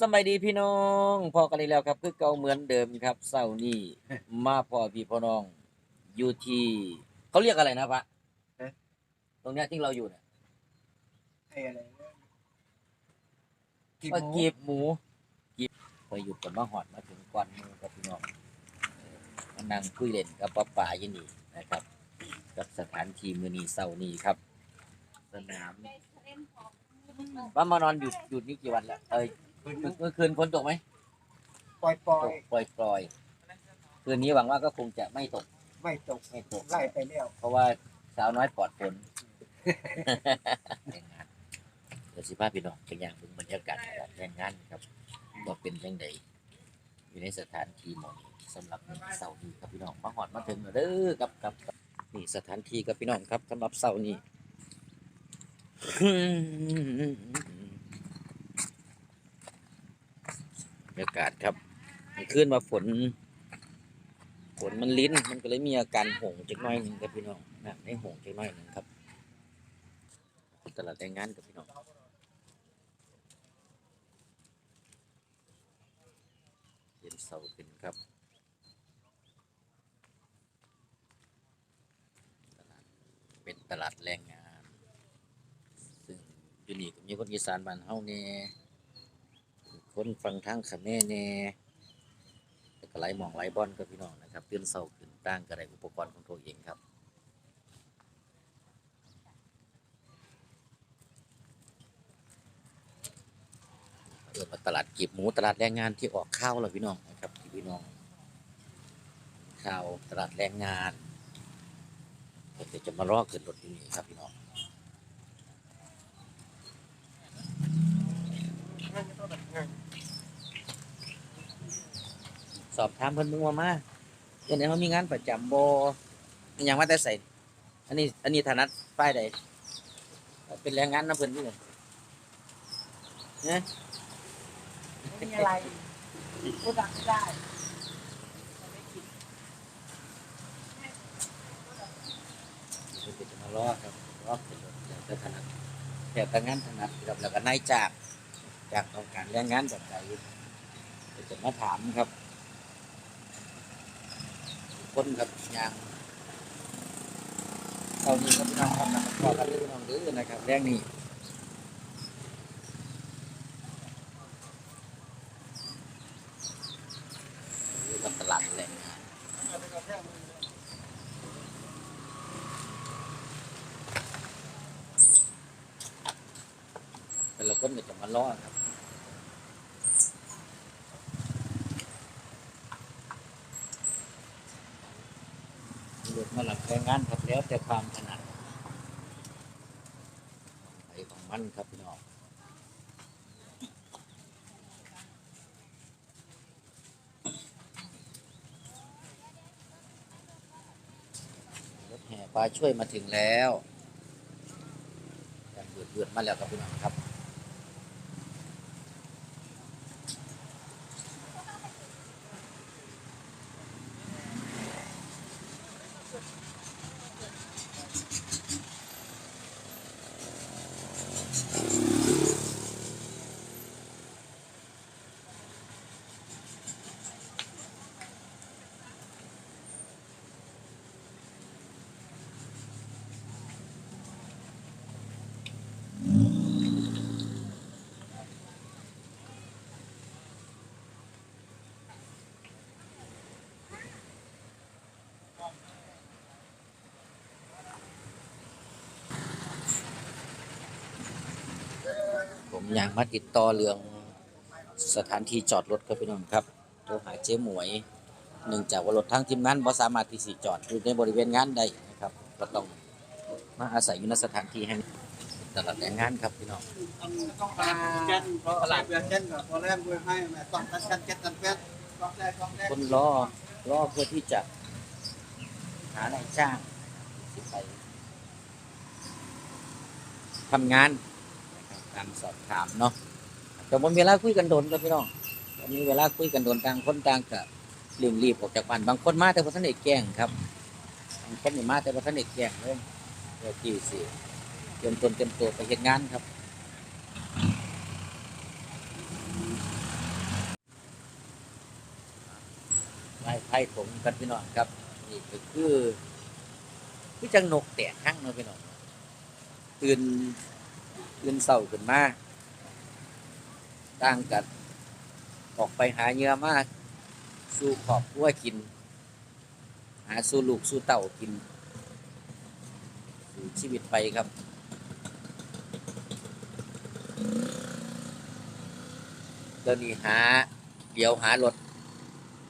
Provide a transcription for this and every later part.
สมัยดีพี่น้องพอกันอีกแล้วครับคือเก่าเหมือนเดิมครับเสาร์นี้มาพอพี่พ่อน้องอยู่ที่เขาเรียกอะไรนะพระเอ๊ะ ตรงเนี้ยที่เราอยู่เนี่ยไอ้อะไรนะกีบว่าหมูกีบหมูกีบพอหยุดกับมาหอดมาถึงก่อนหมือกับพี่น้องเออมานั่งคุยเล่นกับป้าป่าอยินดีนะครับ กับสถานที่มือนี้เสาร์นี้ครับ สนามว่ามานอนหยุดหยุดนี่กี่วันแล้วเอ้ย คืนเมื่นี้อเมื่อคืนฝนตกไหมปล่อยปล่อตยกปล่อยปล่อยๆคืนนี้หวังว่าก็คงจะไม่ตกไม่ตกไม่ตก ไล่ไปแล้วเพราะว่าสาวน้อยปลอดฝนแรงงานเดี๋ยวสิพาพี่น้องไปย่างเบิ่งบรรยากาศการแรงงานครับว่าเป็นจังไดอยู่ในสถานที่หมองนี้สำหรับมื้อเสาร์นี้ครับพี่น้องมาหอดมาถึงแล้วเด้อกับกับกับนี่สถานที่ครับพี่น้องครับสำหรับเสาร์นี้ บ รยากาศครับมันขึ้นมาฝน ฝนมันลิ้น มันก็เลยมีอาการหงจักน้อยหนึ่งครับพี่น้องนะในหงจักน้อยหนึ่งครับ ตลาดแรงงานกับพี่น้องเย็นเสาร์เป็นครับตลาดเป็นตลาดแรงงาน ซึ่งอยู่นี่ก็มีคนอีสานบ้านเฮาเนี่ย คนฟังทางเขมรแน่ก็ไลหมองไหลบอลกับพี่น้องนะครับเตื่นเศร้าขึ้นตั้งกระไดอุปกรณ์ของตัวเองครับเปิดมาตลาดกีบหมูตลาดแรงงานที่ออกข้าวแล้วพี่น้องนะครับพี่น้องข้าวตลาดแรงงานเดี๋ยวจะมารอขึ้นรถที่นี่ครับพี่น้อง สอบถามเพิ่นเบิ่งว่ามาเดี๋ยวนี้เขามีงานประจำบ่อิหยังมาแต่ใส่ อันนี้ อันนี้ฐานัดป้ายใดเป็นแรงงานนำเพิ่นอยู่นี่เนี่ยไม่มีอะไรพูดดังไม่ได้เพิ่นก็จะมารอครับรอเป็นรถแล้วแต่ถนัดแต่แต่งานถนัดครับแล้วก็นายจ้างจากต้องการแรงงานแบบใดก็จะมาถามครับ คนครับยางเท่านี้ครับพี่น้องครับขอกันเลยพี่น้องเด้อนะครับแรงนี้กับตลาดแรงงานแต่ละคนก็จะมาล่อครับเลือก มาหลับแรงงานครับแล้วแต่ความถนัดไปของมันครับพี่น้องรถแห่ปลาช่วยมาถึงแล้วเบือดเบือดมาแล้วครับพี่น้องครับ อยากมาติดต่อเรื่องสถานที่จอดรถครับพี่น้องครับโทรหาเจ๊หมวย เนื่องจากว่ารถทางทีมงานบ่สามารถที่สิจอดอยู่ในบริเวณงานได้นะครับก็ต้องมาอาศัยอยู่ในสถานที่แห่งนี้ตลาดแรงงานครับพี่น้อง ต้องมาเจ็ดเพราะอะไรเบียร์เจ็ดกับพอแรกด้วยให้แม่ต้องตัดกันเจ็ดตันเป็ดกองแรกกองแรกคนรอรอเพื่อที่จะหานายจ้างที่ไปทำงาน กัสอบถามเนาะแต่วันเวลาคุยกันโดนก็นพี่น้องวันนี้เวลาคุยกันโดนต่างคนต่างกับรีบรีบออกจากบ้านบางคนมาแต่พระท่านเอกแกงครับบางคนมาแต่พระท่านเอกแกงเลยเดี๋ยวกี่สิเตรียมตนเตรียมตัวไปเหตุงานครับไล่ไพ่ผมกันพี่น้องครับนี่ก็คือคือจังนกแตกข้างเนาะพี่น้องตื่น ตื่นเศร้าขึ้นมาต่างกันออกไปหาเหยื่อมาสู่ขอบครัวกิน หาสู่ลูกสู่เต่ากินสู่ชีวิตไปครับ เดี๋ยวนี้หาเดี๋ยวหารถ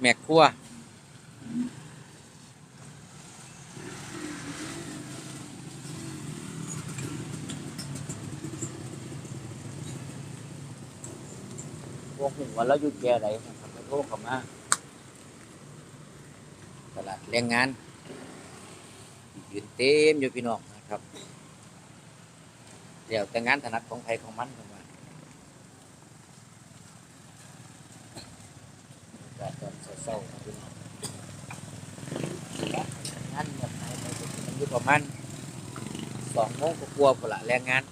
แม็กครัว วกหูว่าเราอยู่แก่ไหนทำให้โทษเขามาตลาดแรงงานยืนเต็มอยู่พี่น้องนะครับเดี๋ยวแต่งานถนัดของใครของมันเข้ามาก็ตอนเศร้าๆนะพี่น้องงานแบบไหนไปจนถึงอายุประมาณสองโมงกลัวาๆพอละแรงงาน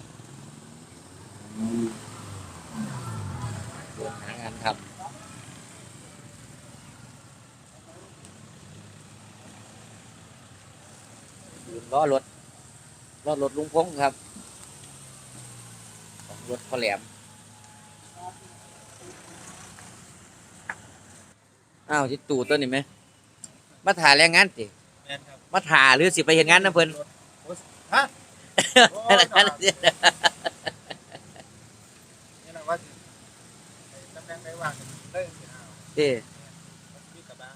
เดินหางานทำยืนล้ อรถล้อรถลุงพงษ์ครับของรถพ่อแหลมอ้าวจิตู่ตัวนี้ไหมมาถ่ายแรงงานสิแม่นครับมาถ่ายหรือสิไปเห็นงานนะเพิ่นฮะโอ้แรยงงานสินี่แหละว่าสิไอ้ตำแหน่งไหนว่างกันเลยสิเอาเด้มันมีกระบะ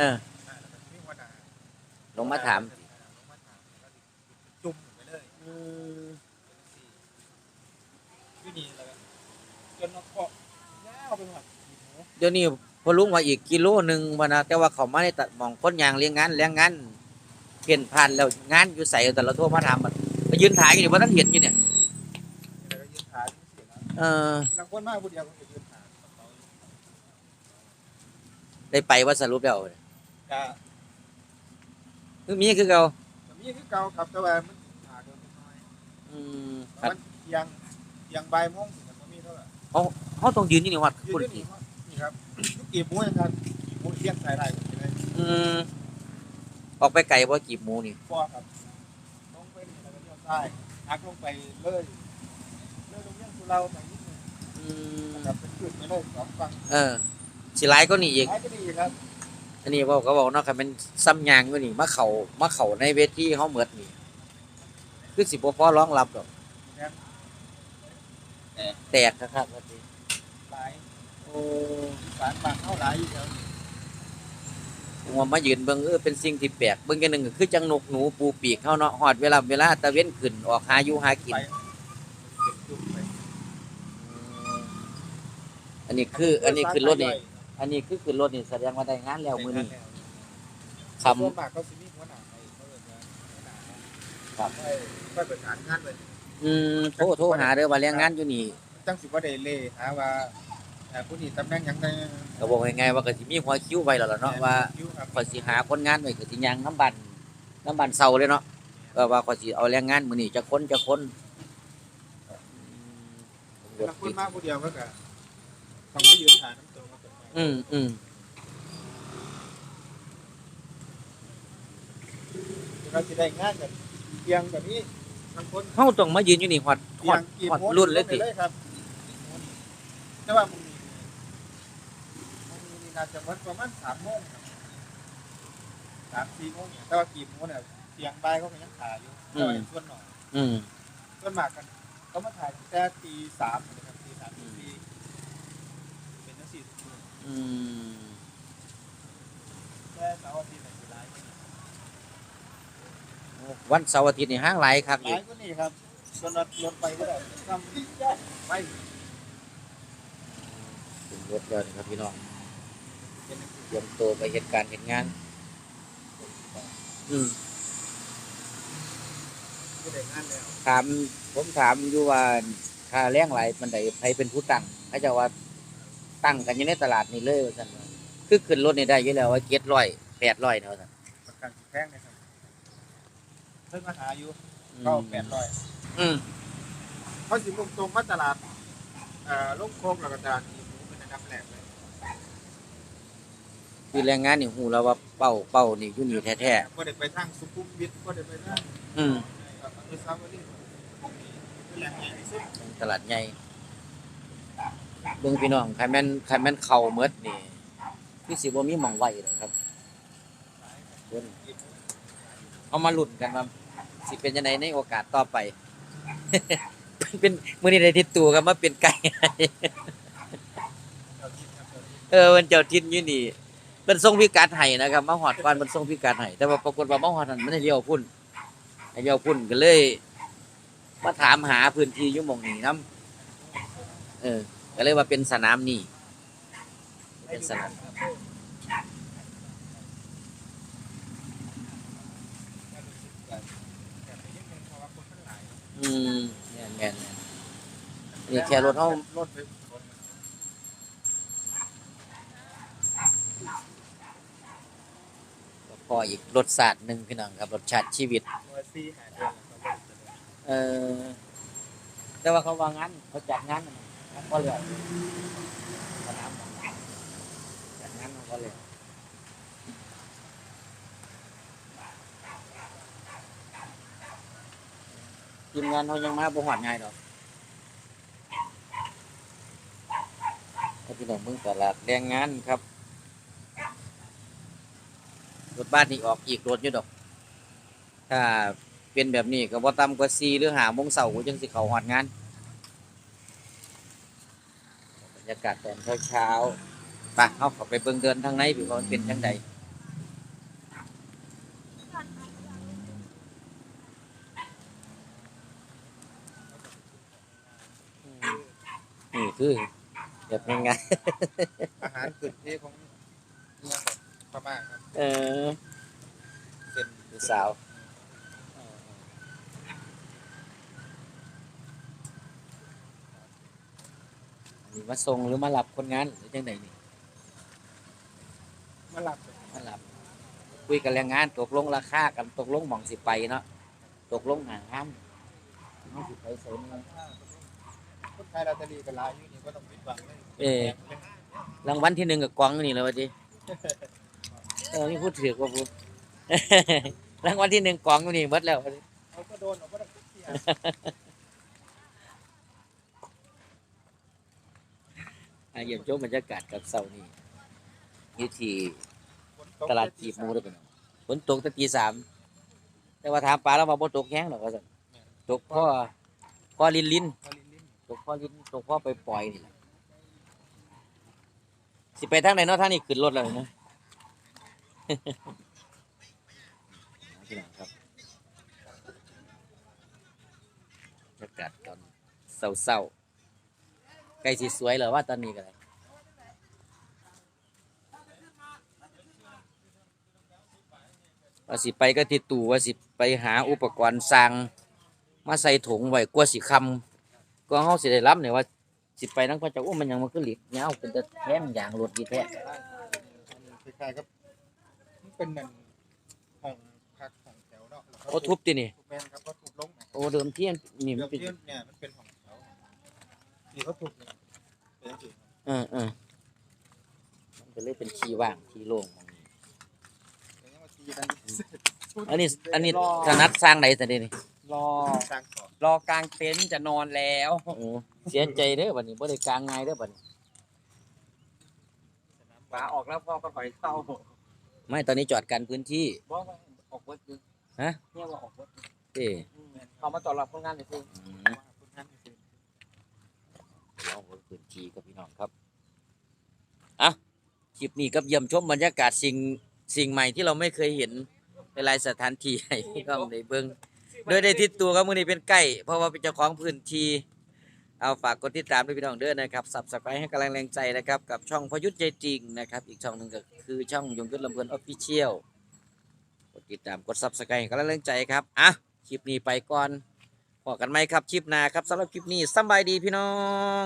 อื ลงมาถามลงมาถามแล้วสิจุ่มไปเลยอืมอยู่นี่แล้วก็จนเราเกาะยาวไปหมดหมูเดี๋ยวนี้พอลุงว่าอีกกิโลหนึ่งพะนะแต่ว่าเขามาในตัดหมองคนยางเลี้ยงงานเลี้ยงงานเห็นผ่านแล้วงานอยู่ใส่แต่เราโทรมาถามมันไปยืนถ่ายกันอยู่ว่าท่านเห็นอยู่เนี่ยแล้วก็ยืนขายืนเสียแล้วเออบางคนมากผู้เดียวก็จะยืนขากระเป๋าอยู่ได้ไปว่าสรุปแล้ว ก็ คือมีคือเก่าก็มีคือเก่าครับแต่ว่ามันขาเดินไปหน่อยอืมประมันเที่ยังเที่ยังบ่ายโมงถึงจะมีเท่าไหร่เขาต้องยืนอยู่นี่วัดยืคุนณที่นี่ครับนี่ครับทุกกีบหมูเองครับกีบหมูเที่ยงใส่ได้ผมเลยอืมออกไปไกลว่ากีบหมูนี่พ่อครับลงไปนี่แล้วก็เลี้ยวซ้ายหักลงไปเลยเลยลงเลี้ยงสุเราไปนิดนึงอืมนะครับเป็นจุดไปเลยสองฝั่งเออสิไลายก็นี่อีก ท้ายก็ดีครับ อันนี้บอกก็บอกเนาะครับเป็นซ้ำยางอยู่นี่มาเข่ามาเข่าในเวทีเขาเหมือดนี่คือสิบพอร้องรับดอกแตกครับว่าสิหลายโอ้สารบางเท่าหลายอยู่แล้วผมว่ามายืนเบิ่งเออเป็นสิ่งที่แปลกเบิ่งกันหนึ่งก็คือจังนกหนูปูปีกเขาเนาะหอดเวลาเวลาตะเว้นขึ้นออกหาอยู่หากินไปเก็บจุ่มไปอันนี้คือ อันนี้คือรถนี่ อันนี้คือคือรถนี่แสดงว่าได้งานแล้วมื้อนี้คคำส่วนมากเขาสิมีหัวหน้าไปเขาเลยนะหัวหน้าครับ ไปไปประสานงานเลย อืมโทรโทรหาเด้อว่าแรงงานอยู่นี่จังสิว่าได้เล่หาว่าเอ่อผู้นี้ตำแหน่งหยังไงก็บอกง่ายๆว่าก็สิมีหัวคิวไว้แล้วล่ะเนาะว่าคิวครับข่อยสิหาคนงานไว้คือสิยางน้ำบันน้ำบันเซาเลยเนาะก็ว่าข่อยสิเอาแรงงานมื้อนี้จะคนจะคนบางคนมาผู้เดียวก็ก็ต้องมายืนหาน้ำตัวมาตกไป อืมอืมเราสิได้งานกันเตียงแบบนี้บางคนเฮาต้องมายืนอยู่นี่ฮอดฮเตีอยดงกี่ฮอดโมงรุ่นเลยติเลยครับแต่ว่ามึงมีมึงมีน่าจะวัดประมาณสามโมงครับสามสี่โมงเนี่ยแต่ว่ากี่โมงเนี่ยเตียงบ่ายเขาก็ยังถ่ายอยู่แต่ว่าส่วนหน่อยอืมส่วนมากกันเขามาถ่ายตั้งแต่ตีสามนะครับตีสามตีสี่เป็นทั้งสี่สิบชั่วโมง อืมแค่เสาร์อาทิตย์ไหนจะไลฟ์วันเสาร์อาทิตย์นี่ห้างหลายครับไลอีกฟ์ก็นี่ครับส่วนรถรถไปก็ได้ทำไปถึงรถแล้วนี่ครับพี่น้องเป็นเตรียมตัวไปเหตุการณ์เหตุงาน อืมผู้ใดงานแล้วถามผมถามอยู่ว่าค่าแรงหลายมันใดใครเป็นผู้ตั้งเขาเจะว่า ตั้งกันอยู่ในตลาดนี่เลยว่าซั่นว่าคือขึ้นรถนี่ได้อยู่แล้วว่า700 800เนาะว่าซั่นประกันแพงนะครับเพิ่งมาหาอยู่อืมก็แปดร้อยอืมเขาสิมุ่งตรงมาตลาดเอ่อลงโค้งแล้วก็จานอีหมูเป็นอันดับแรกเลยคือแรงงานนี่ฮู้แล้วว่าเป้าเป้านี่อยู่นี่แท้ก็ได้ไปทางสุขุมวิทก็ได้ไปทางๆอืมอนุสาวรีย์พวกนี้เป็นแหล่งใหญ่ที่สุด ตลาดใหญ่ เบิ่งพี่น้องใครแม่นใครแม่นเข้าหมดนี่คือสิบ่มีหม่องไว้หรอกครับเพิ่นเอามาลุ้นกันว่าสิเป็นยังไงในโอกาสต่อไป เป็นมื้อนี้ได้ติดตัวกันมาเป็นไก่เออมันเจ้าทินอยู่นี่เป็นทรงพิกัดให้นะครับมาหอดก่อนมันทรงพิกัดให้แต่ว่าปรากฏว่ามาหอดนั้นมันให้เลี้ยวพุ่นให้เลี้ยวพุ่นก็เลยมาถามหาพื้นที่ยู่หมองนี้นํเออ ก็เลยว่าเป็นสนามนี่เป็นสนามอืมแม่นแม่นแม่นนี่แค่รถเฮารถไปพออีกรสชาติหนึ่งพี่น้องครับรสชาติชีวิตเมื่อซี่หาเดือนแล้วก็เออแต่ว่าเขาวางงานเขาจัดงานน่ะ มันก็เลยสนามจัดงานมันก็เลยทีมงานเขายังมาบ่หอดง่ายดอกถ้าพี่น้องเมืองตลาดแรงงานครับ รถบ้านนี่ออกอีกรถอยู่ดอก ถ้าเป็นแบบนี้ก็บ่ต่ำกว่า4หรือ5โมงเช้าก็จังสิเขาฮอดงาน บ รรยากาศตอนเช้าๆไปเฮาเข้าไปเบิ่งเดินทางในพี่ว่ามันเป็นจังไดอืมนี่คือแบบง่ายอาหารกึ่งเทของเมืองพม่าครับๆเออ เป็น ผู้สาว มาส่งหรือมารับคนงานหรือจังไดนี่มะลับมารับ คุยกันแรงงานตกลงราคากันตกลงหม่องสิไปเนาะตกลงหางห้ามน้องสิไปเสริมเงินคนขายลอตเตอรี่กันหลายอยู่นี่ก็ต้องปิดบังเลยเออรางวัลที่หนึ่งกับกวางนี่เลยวะจีเออนี่พูดถือกว่าพูดรางวัลที่หนึ่งกวางนี่หมดแล้ววะจิเขาก็โดนเขาก็ได้เสีย อะเยี่ยมชมบรรยากาศกับเสาร์นี้อยู่ที่ฝนตลาดจีบหมูได้เป็นฝนตกตั้งตีสามแต่ว่าถามปลาแล้วว่าบ่ตกแห้งหรอกว่าซั่นตกพ่อพ่อลินลินมาลินลินตกพ่อลินตกพ่อไปปล่อยนี่แหละสิไปทางไหนเนาะทางนี้ขึ้นรถแล้วเนาะ พี่น้องครับบรรยากาศตอนเศร้าๆ ใกล้สิสวยแล้วว่าตอนนี้ก็เลยว่าสิไปก็ติดตู่ว่าสิไปหาอุปกรณ์สร้างมาใส่ถุงไว้กลัวสิคำก็เฮาสิได้รับเนี่ยว่าสิไปนั่งพระเจ้าโอ้มันยังมันก็หลีกเงาวเป็นตะแท่งอย่างรถดีแท้คล้ายๆกับมันเป็นเหมือนห้องพักของแถวเนาะแล้วก็โอ้ทุบตินี่ทุบแม่นครับก็ทุบลงนะโอ้เดิมที่นี่เดี๋มัยนวเป็นที่เนี่ยมันเป็นของ เขาที่เขาทุบเนี่ยเป็นอย่างอื่นเออเออมันก็เลยเป็นที่ว่างที่โล่งมองนี้แต่ยังว่าตีกันอันนี้อันนี้ถนัดสร้างไหนแต่เดี๋ยวนี้รอ สร้างก่อนรอกลางเต็นท์จะนอนแล้วโอ้เสียใจเด้อบัดนี้บ่ได้กลางง่ายเด้อบัดนี้ป๋าออกแล้วพ่อก็ถอยเข้าไม่ตอนนี้จอดกันพื้นที่บอกว่าออกเวิร์ดดึงฮะ เนี่ยว่าออกเวิร์ดเอ้เขามาต้อนรับคนงานเลยคือ อืม ว่าคุณท่านคือ เราพื้นที่กับพี่น้องครับอะคลิปนี้กับเยี่ยมชมบรรยากาศสิ่งสิ่งใหม่ที่เราไม่เคยเห็นในหลายสถานที่ให้พี่น้องได้เบิ่งโดยได้ทิศตัวครับมือนี้เป็นไก่เพราะว่าเป็นเจ้าของพื้นที่เอาฝากกดติดตามด้วยพี่น้องเด้อนะครับสับสไครให้กำลังแรงใจนะครับกับช่องพยุทธใจจริงนะครับ อีกช่องหนึ่งก็คือช่องยงยุทธลำเพลินออฟฟิเชียลกดติดตามกดซับสไครให้กำลังแรงใจครับอะคลิปนี้ไปก่อนพอกันไหมครับคลิปหน้าครับสำหรับคลิปนี้สบายดีพี่น้อง